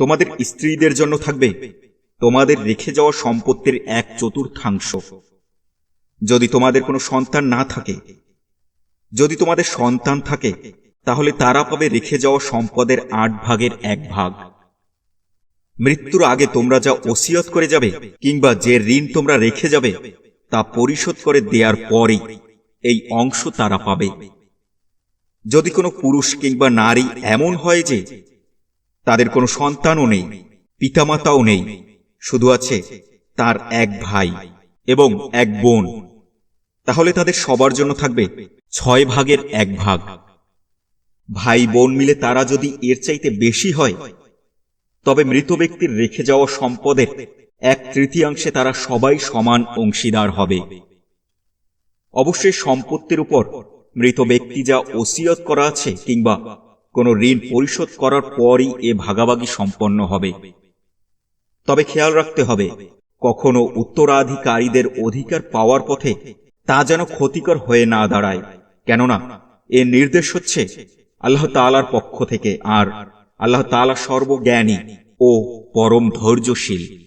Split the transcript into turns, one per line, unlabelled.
তোমাদের স্ত্রীদের জন্য থাকবে। তোমাদের রেখে যাওয়া সম্পত্তির এক চতুর্থাংশ। যদি তোমাদের কোনো সন্তান না থাকে, যদি তোমাদের সন্তান থাকে, তাহলে তারা পাবে রেখে যাওয়া সম্পদের আট ভাগের এক ভাগ। মৃত্যুর আগে তোমরা যা ওসিয়ত করে যাবে কিংবা যে ঋণ তোমরা রেখে যাবে, তা পরিশোধ করে দেওয়ার পরই এই অংশ তারা পাবে। যদি কোনো পুরুষ কিংবা নারী এমন হয় যে তাদের কোনো সন্তানও নেই, পিতামাতাও নেই, শুধু আছে তার এক ভাই এবং এক বোন। তাহলে তাদের সবার জন্য থাকবে ছয় ভাগের এক ভাগ। ভাই বোন মিলে তারা যদি এর চাইতে বেশি হয়, তবে মৃত ব্যক্তির রেখে যাওয়া সম্পদের এক তৃতীয়াংশে তারা সবাই সমান অংশীদার হবে। অবশ্যই সম্পত্তির উপর মৃত ব্যক্তি যা ওসিয়ত করা আছে কিংবা কোনো ঋণ পরিশোধ করার পরই এ ভাগাভাগি সম্পন্ন হবে। তবে খেয়াল রাখতে হবে, কখনো উত্তরাধিকারীদের অধিকার পাওয়ার পথে তা যেন ক্ষতিকর হয়ে না দাঁড়ায়। কেননা, এ নির্দেশ হচ্ছে আল্লাহ তাআলার পক্ষ থেকে, আর আল্লাহ তাআলা সর্বজ্ঞানী ও পরম ধৈর্যশীল।